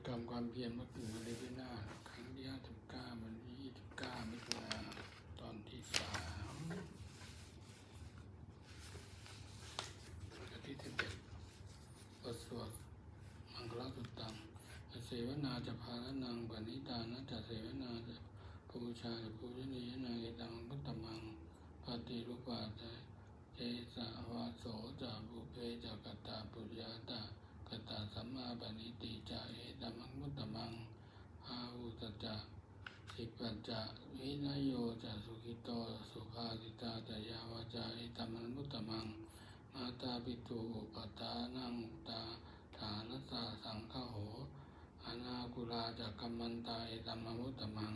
ำความเพียรเมื่อคืนวันเลยที่หน้าครั้งที่ห้าสิบเก้าวันที่ยี่สิบเก้ามิถุนาตอนที่สามอาทิตย์ที่เจ็ดบทสวดมังคลสุตตังเสวนาจะพาลนังปณิตานะจะเสวนาจะปูชาจะปูชนียนาเอตังพุทธมังปฏิรูปาจะเจสาวาโสจะบุเพจะกตตาปุญญาตา ตตาสัมมาปณิติจะเอตมังพุทธมังอาหุตจะสิปัจจะวินยโยจะสุขิโตสุภาสิตาจะยาวาจาเอตมังพุทธมัง มาตาปิตุอุปตานังตาฐานสาสังฆโหอนาคุลาจักกัมมันตาเอตมมังพุทธมัง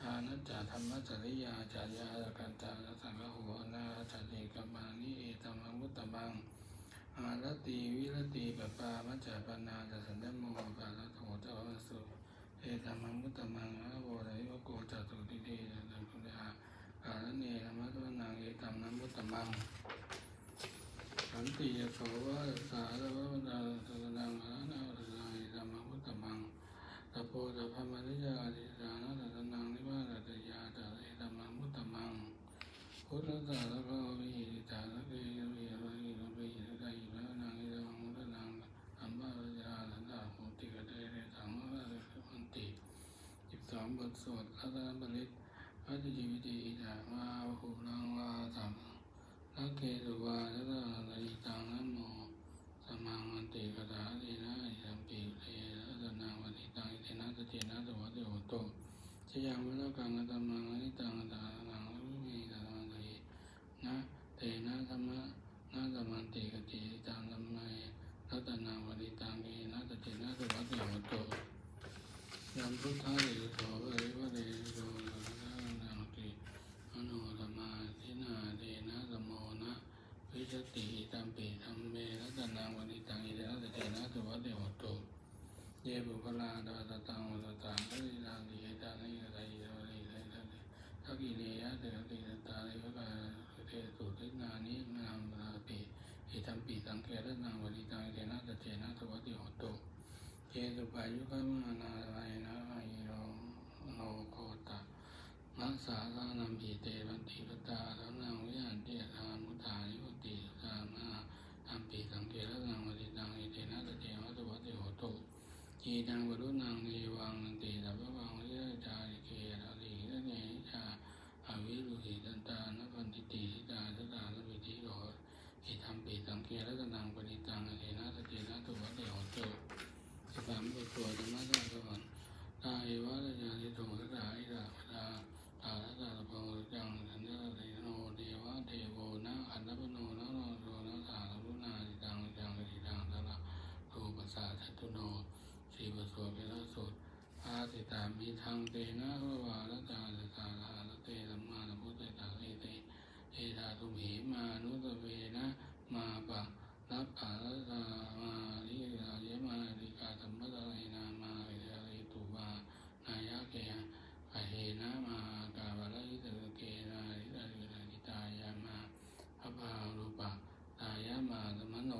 ทานัจจธรรมจริยาจารยากันตาสังฆโหนาจาริกัมมานิเอตมมังพุทธมัง วิรติปปามัจจปนาจะสันดโมกาลโถเจ้าสุเอตมังพุทธมังอาโวะริโยโกจตุติเดจันตุเดหากาลเนธรรมะตุนังเอตัมมังพุทธมังสันติยโสวะสาระวะวนาสนังหานาสนายธรรมพุทธมังตะโพตะพมนิยาติสานะสนังนิวาสตยาจาริธรรมพุทธมังพุทธสาระภะวิหิตาระเกยวิโรหิโรเบหิระอิพะนังอิรังมุตนังอัมบาวิยาสันตาโหติกะเตเรสังวะเรมันติสิบสองบทสวดรัตนบริตพระจิวิติอิจาวาหุลังวาสัม นักเกตุวาทะตะนาอิตังนะโมสมังอันติกถาตินะอิสัมปิเทนะตนาวันติตังอิเทนะตเจนะตวัตโหโตชยังวะกังอัตมังอนิตังตานังรุเมตตังตินะเตนะธรรมะนะธรรมันติกติตังธรรมัยรัตนาวันติตังเอนะตเจนะตวัตโหโตยัมพุทธะเดโสวะริวะเดโสนะนังติ มโนธรรมาทินาเทนะสมโมนะวิชติตัมปิธรรมเมรัตนังวนิตังอิเดนะเตนะตุวัตเตโหตุเยบุคลาดาตตังวตตังปริลังดิเอตานิกตาอิโรลิเตนะทักกิเลยะเตนะติตาลิวะกาเตตุทินานินามราปิอิตัมปิสังเกตนังวนิตังเดนะตเตนะตุวัตเตโหตุเยสุปายุคมานาลายนะอิโรโนโคตะนัสสาสานัมปีเตวันติปตาสังนังวิหารเตธามุตานิพุติสามาอัมปีสังเกตนังวติ นะตะเจวัตวัติโหตุจีนังวรุนังเนวังนันติสัพพวังวิจาริเกระลิระเนชาอวิรุหิตันตานปันติติทิตาสตาลวิธิโหอิธรรมปีสังเกตนังปณิตังอิเตนะตะเจนะตุวัติโหตุสิบสามบทสวดธรรมะสังสวรรค์ตาเอวะระยาติโตสตาอิดาพดา อาลัตตาโพจังสัญญาเรโนเทวะเทโวนะอันนปโนนะโนโสนะสารุณาจิตังจังกิตังตระรูปสาทัตุโนสีปโสเวรสุตอามิทังเตนะวะวาลตาสกาลาลเตสัมมาสัมพุทธะเตเตเอตาตุหิมานุตเวนะมาปังนับอาลตามาลิกาเยมาลิกาสัมปตะเรนามาเวเรตุวานายะเกย อเหนะมากาบาลยิตเกนาลิตาลิตากิตายามาพระพารูปะตายามาสมโน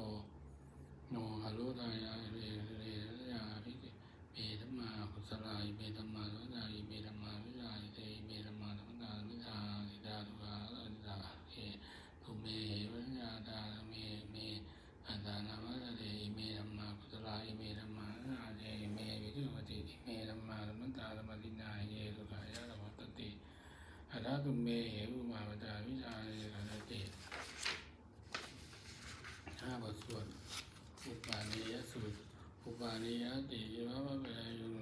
โนหารุตายาเรเรยาภิเกเปธรรมากุศลายเปธรรมาสัมตาอิเปธรรมาวิรายเตเปธรรมาสัมตาวิทาสิดาตุกาลอิตาเอตุเมเหวิญญาตาเมเมอันตานามัสเตอิเมธรรมากุศลายเมธรรมานาเตเมวิรุปติอิเมธรรมาสัมตาธรรมตินาเยสุขายะธรรมตติ อัตถตุเมเหอุมา อาวิชาเยกันติห้าบทสวดอุปาณิยสูตรอุปาณิยติยวะวะเปย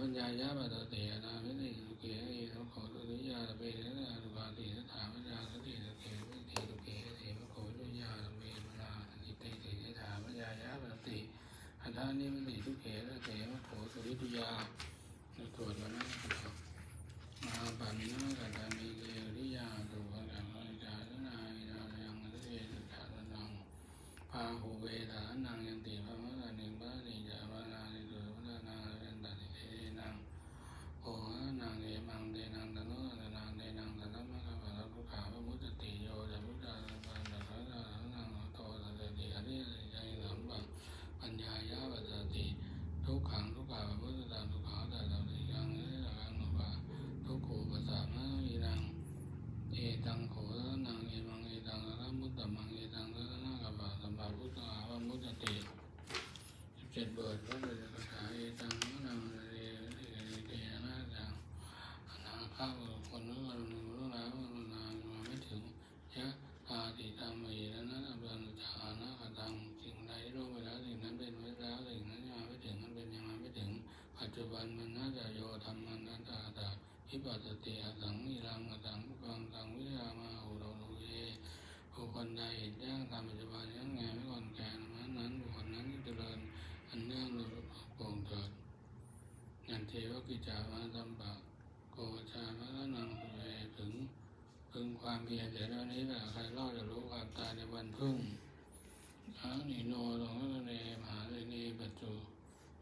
ปัญญายะปัตเตนาเมติสุเกเอโนโคตุนิยาเปนะอนุบาติสถาปัญญาสติสเกเมติสุเกเอโนโคตุนิยาเมมลาสิเตเตสถาปัญญายะปัตติอันทานิมติสุเกเอโนโคตุวิทยาตรวจมาแล้ว จ็ดบดพระบุกระช่ายตังมะนาวเรียกเรียนะจังนางข้าบุคคลรู้วคนนู้นรู้แล้วรู้นานมาไม่ถึงยะอาติตามมีแล้วนั้นอบันจานะกตังสิ่งใดรู้ไปแล้วสิ่งนั้นเป็นไว้แล้วสิ่งนั้นยังไม่ถึงมันเป็นยังไม่ถึง ปัจจุบันมันน่าจะโยธรรมันนาตาตาพิปัสสติอสังนิรังอสังกังสังวิรามาหุโรโลเยบุคคลใดเห็นแจ้งตามปัจจุบันยังไงไม่ก่อนแก่นั้นนั้นบุคคลนั้นเจริญันเนื่องในพระภองค์เกิดนันเทวกิจาวาสัมปะโกชาพระนังเวถึงพึงความเพียรแต่ตอนนี้แต่ใครเล่าจะรู้ความตายในวันพึ่งอานิโนตองเนเนมหาเนีปัจจุ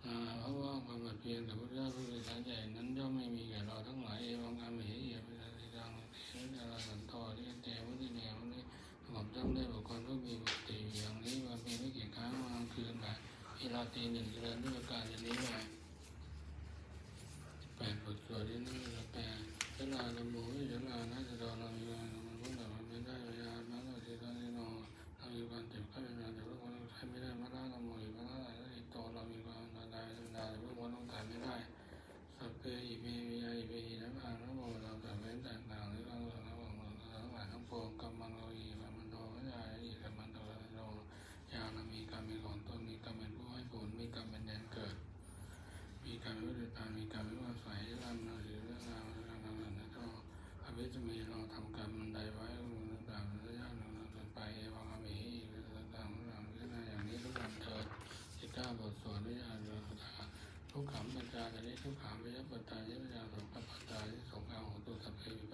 อาเพราะว่าความเพียรแต่พระเจ้าผู้ศึกษาใหญ่นั้นย่อมไม่มีแก่เราทั้งหลายเอวังอเมหิเยปิสันติดังเทวดาสันตอที่เทวดาเนม అయిన గ్రంథుల కారణంగా ดยการมีกรรมไม่ว่าสายลำหรือเรื่องราวทางนั้นก็อาวิสมีเราทำกรรมมันใดไว้ลงต่างๆระยะหนึ่งจนไปวางอเมหิต่างๆหลังนี้นะอย่างนี้ทุกวันเถิดสิก้าบทสวดวิญญาณเราทุกขางปัญจาตานิทุกขางวิยปัตตานิปัญญาสงฆ์ปัตตานิสงฆ์อาหุตุสัพเพวิ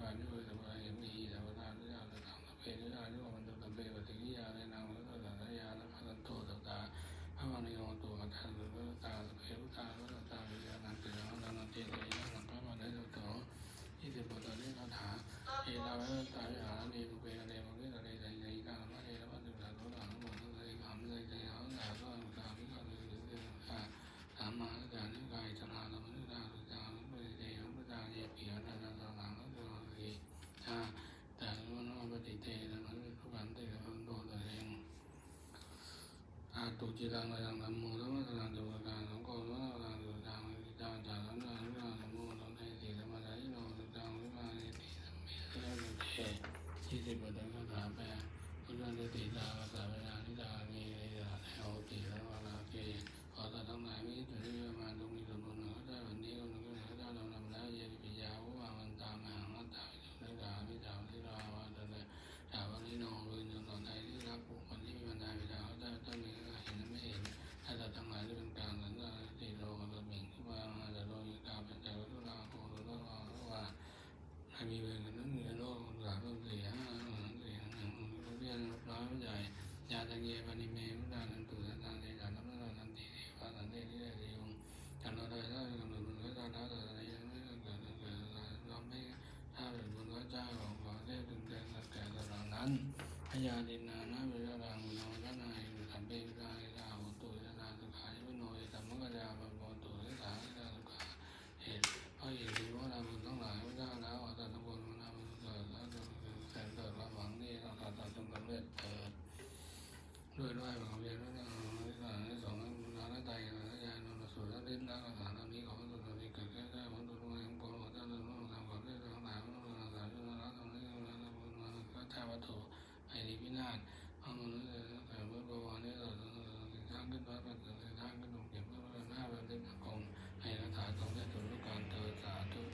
Ih, 让他们